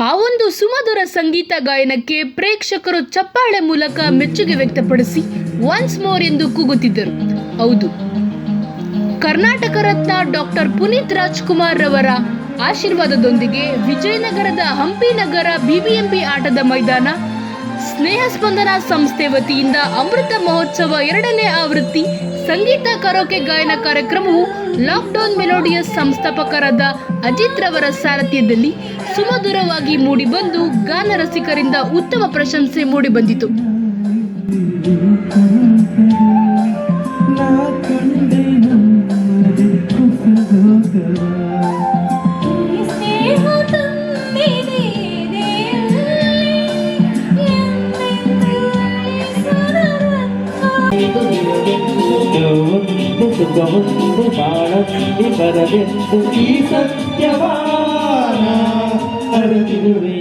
ಆ ಒಂದು ಸುಮಧುರ ಸಂಗೀತ ಗಾಯನಕ್ಕೆ ಪ್ರೇಕ್ಷಕರು ಚಪ್ಪಾಳೆ ಮೂಲಕ ಮೆಚ್ಚುಗೆ ವ್ಯಕ್ತಪಡಿಸಿ ಒನ್ಸ್ ಮೋರ್ ಎಂದು ಕೂಗುತ್ತಿದ್ದರು. ಹೌದು. ಕರ್ನಾಟಕ ರತ್ನ ಡಾಕ್ಟರ್ ಪುನೀತ್ ರಾಜ್ಕುಮಾರ್ ರವರ ಆಶೀರ್ವಾದದೊಂದಿಗೆ ವಿಜಯನಗರದ ಹಂಪಿ ನಗರ ಬಿಬಿಎಂಪಿ ಆಟದ ಮೈದಾನ, ಸ್ನೇಹ ಸ್ಪಂದನ ಸಂಸ್ಥೆ ವತಿಯಿಂದ ಅಮೃತ ಮಹೋತ್ಸವ ಎರಡನೇ ಆವೃತ್ತಿ ಸಂಗೀತ ಕರೋಕೆ ಗಾಯನ ಕಾರ್ಯಕ್ರಮವು ಲಾಕ್ಡೌನ್ ಮೆಲೋಡಿಯಸ್ ಸಂಸ್ಥಾಪಕರಾದ ಅಜಿತ್ ರವರ ಸಾರಥ್ಯದಲ್ಲಿ ಸುಮಧುರವಾಗಿ ಮೂಡಿಬಂದು ಗಾನ ರಸಿಕರಿಂದ ಉತ್ತಮ ಪ್ರಶಂಸೆ ಮೂಡಿಬಂದಿತು. ಸುಖಮುಂದು ಬಾಳಲ್ಲಿ ಬರಲೆಂದು ಈ ಸತ್ಯವಾನ ಅರಿತಿರುವೆ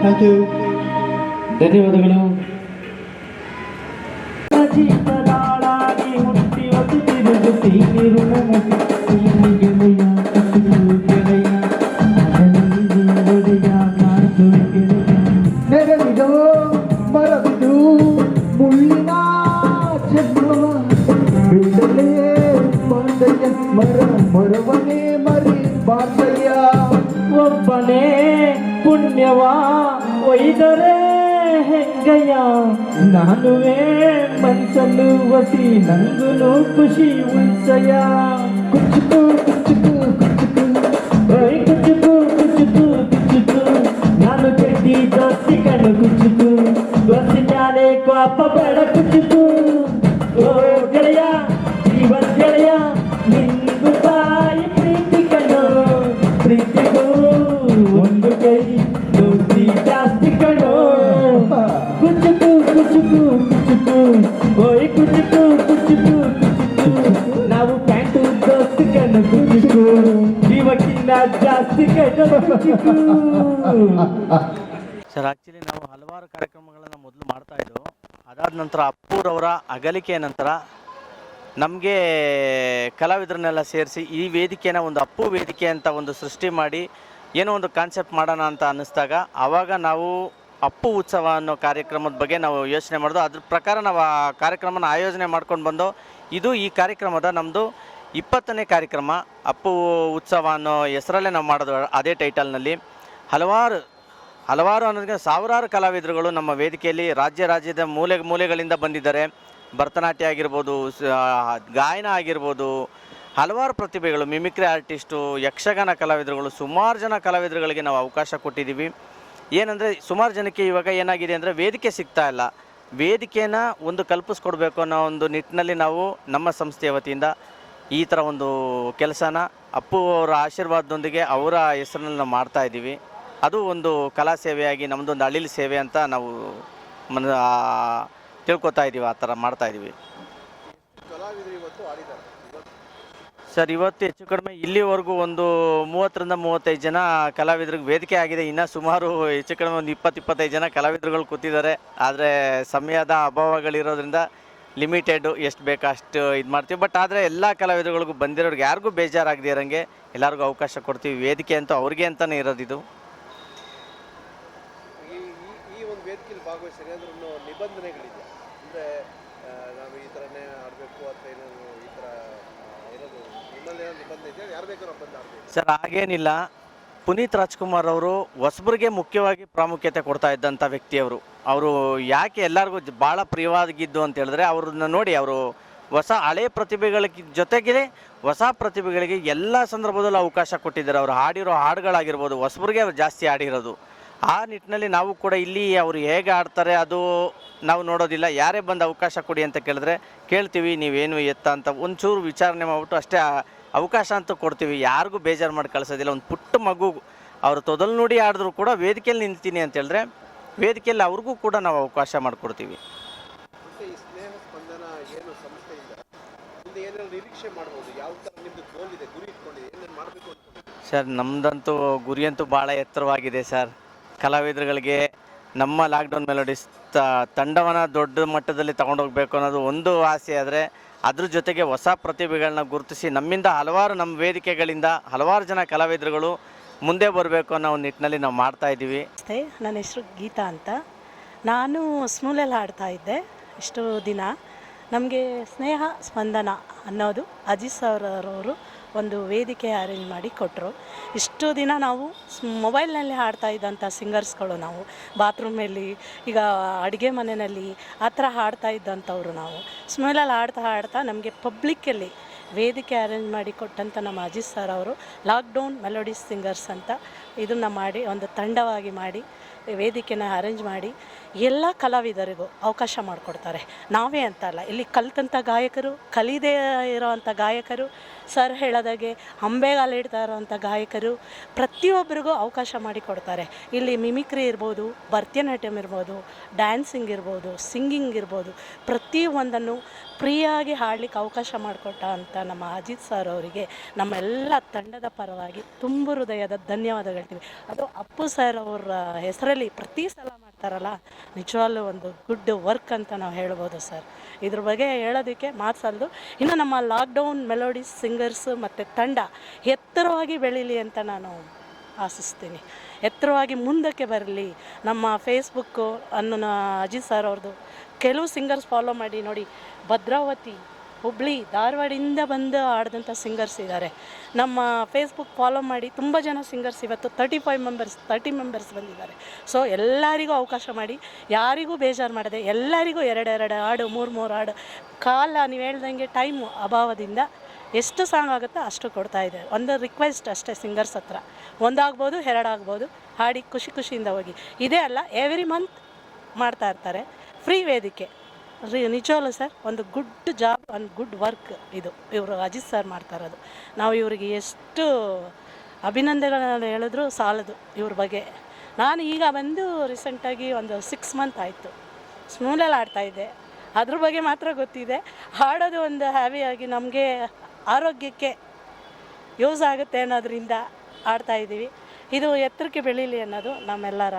ಥ್ಯಾಂಕ್ ಯು ಧನ್ಯವಾದಗಳು ಜೀವದಾಳಾಗಿ ಹುಟ್ಟಿ ಒತ್ತು ತಿರುಗುತ್ತಿ ನೀರು ಪುಣ್ಯವ ಒಯ್ದರೆ ಹೆಂಗಯ್ಯ? ನಾನುವೇ ಮನ್ಸಲ್ಲು ವಸಿ ನಂಗುನು ಖುಷಿ ಉಲ್ಸಯ ಕುಚ್ಚುಕು ಕುಚ್ಚುಕು ಕುಚ್ಚುಕು ಓಯ್ ಕುಚ್ಚುಕು ಕುಚ್ಚುಕು ಕುಚ್ಚುಕು. ನಾನು ಕೆಟ್ಟಿ ದೋಸ್ತಿ ಕಣ್ಣು ಕುಚ್ಚುಕು. ದೋಸ್ತಿ ಮ್ಯಾಲೆ ಕೋಪ ಸರ್ ಆಕ್ಚುಲಿ ನಾವು ಹಲವಾರು ಕಾರ್ಯಕ್ರಮಗಳನ್ನು ಮೊದಲು ಮಾಡ್ತಾ ಇದ್ದೆವು. ಅದಾದ ನಂತರ ಅಪ್ಪೂರವರ ಅಗಲಿಕೆಯ ನಂತರ ನಮಗೆ ಕಲಾವಿದರನ್ನೆಲ್ಲ ಸೇರಿಸಿ ಈ ವೇದಿಕೆನ ಒಂದು ಅಪ್ಪು ವೇದಿಕೆ ಅಂತ ಒಂದು ಸೃಷ್ಟಿ ಮಾಡಿ ಏನೋ ಒಂದು ಕಾನ್ಸೆಪ್ಟ್ ಮಾಡೋಣ ಅಂತ ಅನ್ನಿಸ್ದಾಗ ಆವಾಗ ನಾವು ಅಪ್ಪು ಉತ್ಸವ ಅನ್ನೋ ಕಾರ್ಯಕ್ರಮದ ಬಗ್ಗೆ ನಾವು ಯೋಚನೆ ಮಾಡೋದು ಅದ್ರ ಪ್ರಕಾರ ನಾವು ಆ ಕಾರ್ಯಕ್ರಮನ ಆಯೋಜನೆ ಮಾಡ್ಕೊಂಡು ಬಂದು ಇದು ಈ ಕಾರ್ಯಕ್ರಮದ ನಮ್ಮದು ಇಪ್ಪತ್ತನೇ ಕಾರ್ಯಕ್ರಮ, ಅಪ್ಪು ಉತ್ಸವ ಅನ್ನೋ ಹೆಸರಲ್ಲೇ ನಾವು ಮಾಡೋದು ಅದೇ ಟೈಟಲ್ನಲ್ಲಿ. ಹಲವಾರು ಹಲವಾರು ಅನ್ನೋದಕ್ಕೆ ಸಾವಿರಾರು ಕಲಾವಿದರುಗಳು ನಮ್ಮ ವೇದಿಕೆಯಲ್ಲಿ ರಾಜ್ಯ ರಾಜ್ಯದ ಮೂಲೆ, ಮೂಲೆಗಳಿಂದ ಬಂದಿದ್ದಾರೆ. ಭರತನಾಟ್ಯ ಆಗಿರ್ಬೋದು ಗಾಯನ ಆಗಿರ್ಬೋದು, ಹಲವಾರು ಪ್ರತಿಭೆಗಳು, ಮಿಮಿಕ್ರಿ ಆರ್ಟಿಸ್ಟು, ಯಕ್ಷಗಾನ ಕಲಾವಿದರುಗಳು, ಸುಮಾರು ಜನ ಕಲಾವಿದರುಗಳಿಗೆ ನಾವು ಅವಕಾಶ ಕೊಟ್ಟಿದ್ದೀವಿ. ಏನಂದರೆ, ಸುಮಾರು ಜನಕ್ಕೆ ಇವಾಗ ಏನಾಗಿದೆ ಅಂದರೆ ವೇದಿಕೆ ಸಿಗ್ತಾ ಇಲ್ಲ. ವೇದಿಕೆನ ಒಂದು ಕಲ್ಪಿಸ್ಕೊಡ್ಬೇಕು ಅನ್ನೋ ಒಂದು ನಿಟ್ಟಿನಲ್ಲಿ ನಾವು ನಮ್ಮ ಸಂಸ್ಥೆಯ ವತಿಯಿಂದ ಈ ಥರ ಒಂದು ಕೆಲಸನ ಅಪ್ಪು ಅವರ ಆಶೀರ್ವಾದದೊಂದಿಗೆ ಅವರ ಹೆಸರಿನಲ್ಲಿ ನಾವು ಮಾಡ್ತಾ ಇದ್ದೀವಿ. ಅದು ಒಂದು ಕಲಾ ಸೇವೆಯಾಗಿ ನಮ್ಮದೊಂದು ಅಳಿಲು ಸೇವೆ ಅಂತ ನಾವು ಮನ ತಿಳ್ಕೊತಾ ಇದ್ದೀವಿ, ಆ ಥರ ಮಾಡ್ತಾ ಇದ್ದೀವಿ. ಸರ್, ಇವತ್ತು ಹೆಚ್ಚು ಕಡಿಮೆ ಇಲ್ಲಿವರೆಗೂ ಒಂದು ಮೂವತ್ತರಿಂದ ಮೂವತ್ತೈದು ಜನ ಕಲಾವಿದರಿಗೆ ವೇದಿಕೆ ಆಗಿದೆ. ಇನ್ನು ಸುಮಾರು ಹೆಚ್ಚು ಕಡಿಮೆ ಒಂದು ಇಪ್ಪತ್ತು, ಇಪ್ಪತ್ತೈದು ಜನ ಕಲಾವಿದರುಗಳು ಕೂತಿದ್ದಾರೆ. ಆದರೆ ಸಮಯದ ಅಭಾವಗಳಿರೋದ್ರಿಂದ ಲಿಮಿಟೆಡ್ ಎಷ್ಟು ಬೇಕು ಅಷ್ಟು ಇದು ಮಾಡ್ತೀವಿ. ಬಟ್ ಆದರೆ ಎಲ್ಲ ಕಲಾವಿದರುಗಳಿಗೂ ಬಂದಿರೋರಿಗೆ ಯಾರಿಗೂ ಬೇಜಾರಾಗದೇ ಇರೋಂಗೆ ಎಲ್ಲರಿಗೂ ಅವಕಾಶ ಕೊಡ್ತೀವಿ. ವೇದಿಕೆ ಅಂತೂ ಅವ್ರಿಗೆ ಅಂತಲೇ ಇರೋದಿದು ಈ ಒಂದು ವೇದಿಕೆಯಲ್ಲಿ ಭಾಗವಹಿಸಿದ್ರೆ ಅಂದ್ರೆ ನಿಬಂಧನೆಗಳಿದೆ ಅಂದರೆ ನಾವು ಈ ಥರನೇ ಆಡಬೇಕು ಅಥವಾ ಏನಾದರೂ ಈ ಥರ ಇರೋದು ನಿಮ್ಮಲ್ಲಿ ನಿಬಂಧನೆ ಇದೆ ಯಾರು ಬೇಕಾದ್ರೂ ಬಂದು ಆಡಬೇಕು ಸರ್ ಹಾಗೇನಿಲ್ಲ. ಪುನೀತ್ ರಾಜ್ಕುಮಾರ್ ಅವರು ಹೊಸಬ್ರಿಗೆ ಮುಖ್ಯವಾಗಿ ಪ್ರಾಮುಖ್ಯತೆ ಕೊಡ್ತಾ ಇದ್ದಂಥ ವ್ಯಕ್ತಿಯವರು. ಅವರು ಯಾಕೆ ಎಲ್ಲರಿಗೂ ಭಾಳ ಪ್ರಿಯವಾಗಿದ್ದು ಅಂತ ಹೇಳಿದ್ರೆ ಅವ್ರನ್ನ ನೋಡಿ ಅವರು ಹೊಸ ಹಳೆ ಪ್ರತಿಭೆಗಳ ಜೊತೆಗೆ ಹೊಸ ಪ್ರತಿಭೆಗಳಿಗೆ ಎಲ್ಲ ಸಂದರ್ಭದಲ್ಲೂ ಅವಕಾಶ ಕೊಟ್ಟಿದ್ದಾರೆ. ಅವರು ಹಾಡಿರೋ ಹಾಡುಗಳಾಗಿರ್ಬೋದು, ಹೊಸಬ್ರಿಗೆ ಅವ್ರು ಜಾಸ್ತಿ ಹಾಡಿರೋದು. ಆ ನಿಟ್ಟಿನಲ್ಲಿ ನಾವು ಕೂಡ ಇಲ್ಲಿ ಅವರು ಹೇಗೆ ಆಡ್ತಾರೆ ಅದು ನಾವು ನೋಡೋದಿಲ್ಲ. ಯಾರೇ ಬಂದು ಅವಕಾಶ ಕೊಡಿ ಅಂತ ಕೇಳಿದ್ರೆ ಕೇಳ್ತೀವಿ, ನೀವೇನು ಎತ್ತ ಅಂತ ಒಂಚೂರು ವಿಚಾರಣೆ ಮಾಡಿಬಿಟ್ಟು ಅಷ್ಟೇ ಅವಕಾಶ ಅಂತ ಕೊಡ್ತೀವಿ. ಯಾರಿಗೂ ಬೇಜಾರು ಮಾಡಿ ಕಳಿಸೋದಿಲ್ಲ. ಒಂದು ಪುಟ್ಟ ಮಗು ಅವರು ತೊದಲು ನೋಡಿ ಆಡಿದ್ರು ಕೂಡ ವೇದಿಕೆಯಲ್ಲಿ ನಿಂತೀನಿ ಅಂತ ಹೇಳಿದ್ರೆ ವೇದಿಕೆಯಲ್ಲಿ ಅವ್ರಿಗೂ ಕೂಡ ನಾವು ಅವಕಾಶ ಮಾಡಿಕೊಡ್ತೀವಿ. ಸರ್ ನಮ್ಮದಂತೂ ಗುರಿಯಂತೂ ಭಾಳ ಎತ್ತರವಾಗಿದೆ ಸರ್. ಕಲಾವಿದರುಗಳಿಗೆ ನಮ್ಮ ಲಾಕ್ಡೌನ್ ಮೆಲೋಡಿಸ್ ತಂಡವನ್ನು ದೊಡ್ಡ ಮಟ್ಟದಲ್ಲಿ ತಗೊಂಡೋಗ್ಬೇಕು ಅನ್ನೋದು ಒಂದು ಆಸೆ. ಆದರೆ ಅದ್ರ ಜೊತೆಗೆ ಹೊಸ ಪ್ರತಿಭೆಗಳನ್ನ ಗುರುತಿಸಿ ನಮ್ಮಿಂದ ಹಲವಾರು ನಮ್ಮ ವೇದಿಕೆಗಳಿಂದ ಹಲವಾರು ಜನ ಕಲಾವಿದರುಗಳು ಮುಂದೆ ಬರಬೇಕು ಅನ್ನೋ ಒಂದು ನಿಟ್ಟಿನಲ್ಲಿ ನಾವು ಮಾಡ್ತಾ ಇದ್ದೀವಿ. ನನ್ನ ಹೆಸರು ಗೀತಾ ಅಂತ. ನಾನು ಸ್ಮೂಲಲ್ಲಿ ಹಾಡ್ತಾ ಇದ್ದೆ ಇಷ್ಟು ದಿನ. ನಮಗೆ ಸ್ನೇಹ ಸ್ಪಂದನ ಅನ್ನೋದು ಅಜಿತ್ ಅವರವರು ಒಂದು ವೇದಿಕೆ ಅರೇಂಜ್ ಮಾಡಿ ಕೊಟ್ಟರು ಇಷ್ಟು ದಿನ ನಾವು ಮೊಬೈಲ್ನಲ್ಲಿ ಹಾಡ್ತಾ ಇದ್ದಂಥ ಸಿಂಗರ್ಸ್ಗಳು ನಾವು. ಬಾತ್ರೂಮಲ್ಲಿ ಈಗ ಅಡುಗೆ ಮನೆಯಲ್ಲಿ ಆ ಥರ ಹಾಡ್ತಾ ಇದ್ದಂಥವ್ರು ನಾವು. ಸ್ಮೈಲಲ್ಲಿ ಹಾಡ್ತಾ ಹಾಡ್ತಾ ನಮಗೆ ಪಬ್ಲಿಕ್ಕಲ್ಲಿ ವೇದಿಕೆ ಅರೇಂಜ್ ಮಾಡಿ ಕೊಟ್ಟಂಥ ನಮ್ಮ ಅಜಿತ್ ಸರ್ ಅವರು ಲಾಕ್ಡೌನ್ ಮೆಲೋಡಿಸ್ ಸಿಂಗರ್ಸ್ ಅಂತ ಇದನ್ನು ಮಾಡಿ, ಒಂದು ತಂಡವಾಗಿ ಮಾಡಿ, ವೇದಿಕೆನ ಅರೇಂಜ್ ಮಾಡಿ ಎಲ್ಲ ಕಲಾವಿದರಿಗೂ ಅವಕಾಶ ಮಾಡಿಕೊಡ್ತಾರೆ. ನಾವೇ ಅಂತ ಅಲ್ಲ, ಇಲ್ಲಿ ಕಲಿತಂಥ ಗಾಯಕರು, ಕಲಿದೇ ಇರೋವಂಥ ಗಾಯಕರು ಸರ್ ಹೇಳೋದಾಗೆ ಅಂಬೆಗಾಲಿಡ್ತಾ ಇರೋವಂಥ ಗಾಯಕರು ಪ್ರತಿಯೊಬ್ಬರಿಗೂ ಅವಕಾಶ ಮಾಡಿಕೊಡ್ತಾರೆ. ಇಲ್ಲಿ ಮಿಮಿಕ್ರಿ ಇರ್ಬೋದು, ಭರತನಾಟ್ಯಂ ಇರ್ಬೋದು, ಡ್ಯಾನ್ಸಿಂಗ್ ಇರ್ಬೋದು, ಸಿಂಗಿಂಗ್ ಇರ್ಬೋದು, ಪ್ರತಿಯೊಂದನ್ನು ಫ್ರೀಯಾಗಿ ಹಾಡಲಿಕ್ಕೆ ಅವಕಾಶ ಮಾಡಿಕೊಟ್ಟ ಅಂತ ನಮ್ಮ ಅಜಿತ್ ಸರ್ ಅವರಿಗೆ ನಮ್ಮೆಲ್ಲ ತಂಡದ ಪರವಾಗಿ ತುಂಬ ಹೃದಯದ ಧನ್ಯವಾದಗಳು ಅದು ಅಪ್ಪು ಸರ್ ಅವರ ಹೆಸರಲ್ಲಿ ಪ್ರತಿ ಸಲ ಮಾಡ್ತಾರಲ್ಲ ನಿಜವಾಗ್ಲೂ ಒಂದು ಗುಡ್ ವರ್ಕ್ ಅಂತ ನಾವು ಹೇಳ್ಬೋದು ಸರ್. ಇದ್ರ ಬಗ್ಗೆ ಹೇಳೋದಕ್ಕೆ ಮಾತ್ಸಲ್ದು ಇನ್ನು ನಮ್ಮ ಲಾಕ್ಡೌನ್ ಮೆಲೋಡಿಸ್ ಸಿಂಗರ್ಸ್ ಮತ್ತು ತಂಡ ಎತ್ತರವಾಗಿ ಬೆಳೀಲಿ ಅಂತ ನಾನು ಆಶಿಸ್ತೀನಿ. ಎತ್ತರವಾಗಿ ಮುಂದಕ್ಕೆ ಬರಲಿ. ನಮ್ಮ ಫೇಸ್ಬುಕ್ಕು ಅನ್ನೋ ಅಜಿತ್ ಸರ್ ಅವ್ರದ್ದು ಕೆಲವು ಸಿಂಗರ್ಸ್ ಫಾಲೋ ಮಾಡಿ ನೋಡಿ. ಭದ್ರಾವತಿ ಹುಬ್ಳಿ ಧಾರವಾಡಿಂದ ಬಂದು ಆಡಿದಂಥ ಸಿಂಗರ್ಸ್ ಇದ್ದಾರೆ ನಮ್ಮ ಫೇಸ್ಬುಕ್ ಫಾಲೋ ಮಾಡಿ ತುಂಬ ಜನ ಸಿಂಗರ್ಸ್ ಇವತ್ತು thirty five members thirty members ಬಂದಿದ್ದಾರೆ. ಸೊ ಎಲ್ಲರಿಗೂ ಅವಕಾಶ ಮಾಡಿ, ಯಾರಿಗೂ ಬೇಜಾರು ಮಾಡದೆ, ಎಲ್ಲರಿಗೂ ಎರಡೆರಡು ಹಾಡು, ಮೂರು ಮೂರು ಹಾಡು, ಕಾಲ ನೀವು ಹೇಳ್ದಂಗೆ ಟೈಮು ಅಭಾವದಿಂದ ಎಷ್ಟು ಸಾಂಗ್ ಆಗುತ್ತೋ ಅಷ್ಟು ಕೊಡ್ತಾ ಇದೆ. ಒಂದು ರಿಕ್ವೆಸ್ಟ್ ಅಷ್ಟೇ ಸಿಂಗರ್ಸ್ ಹತ್ರ. ಒಂದಾಗ್ಬೋದು ಎರಡಾಗ್ಬೋದು ಹಾಡಿ ಖುಷಿ ಖುಷಿಯಿಂದ ಹೋಗಿ. ಇದೇ ಅಲ್ಲ ಎವ್ರಿ ಮಂತ್ ಮಾಡ್ತಾ ಇರ್ತಾರೆ. ಫ್ರೀ ವೇದಿಕೆ. ನಿಜವಲ್ಲೂ ಸರ್, ಒಂದು ಗುಡ್ ಜಾಬ್ ಒಂದು ಗುಡ್ ವರ್ಕ್ ಇದು. ಇವರು ಅಜಿತ್ ಸರ್ ಮಾಡ್ತಾ ಇರೋದು. ನಾವು ಇವರಿಗೆ ಎಷ್ಟು ಅಭಿನಂದನೆಗಳನ್ನು ಹೇಳಿದ್ರು ಸಾಲದು ಇವ್ರ ಬಗ್ಗೆ. ನಾನು ಈಗ ಬಂದು ರೀಸೆಂಟಾಗಿ ಒಂದು ಸಿಕ್ಸ್ ಮಂತ್ ಆಯಿತು. ಸ್ಮೂಲಲ್ಲಿ ಆಡ್ತಾಯಿದ್ದೆ ಅದ್ರ ಬಗ್ಗೆ ಮಾತ್ರ ಗೊತ್ತಿದೆ. ಹಾಡೋದು ಒಂದು ಹ್ಯಾವಿಯಾಗಿ ನಮಗೆ ಆರೋಗ್ಯಕ್ಕೆ ಯೂಸ್ ಆಗುತ್ತೆ ಅನ್ನೋದ್ರಿಂದ ಆಡ್ತಾ ಇದ್ದೀವಿ. ಇದು ಎತ್ತರಕ್ಕೆ ಬೆಳೀಲಿ ಅನ್ನೋದು ನಮ್ಮೆಲ್ಲರ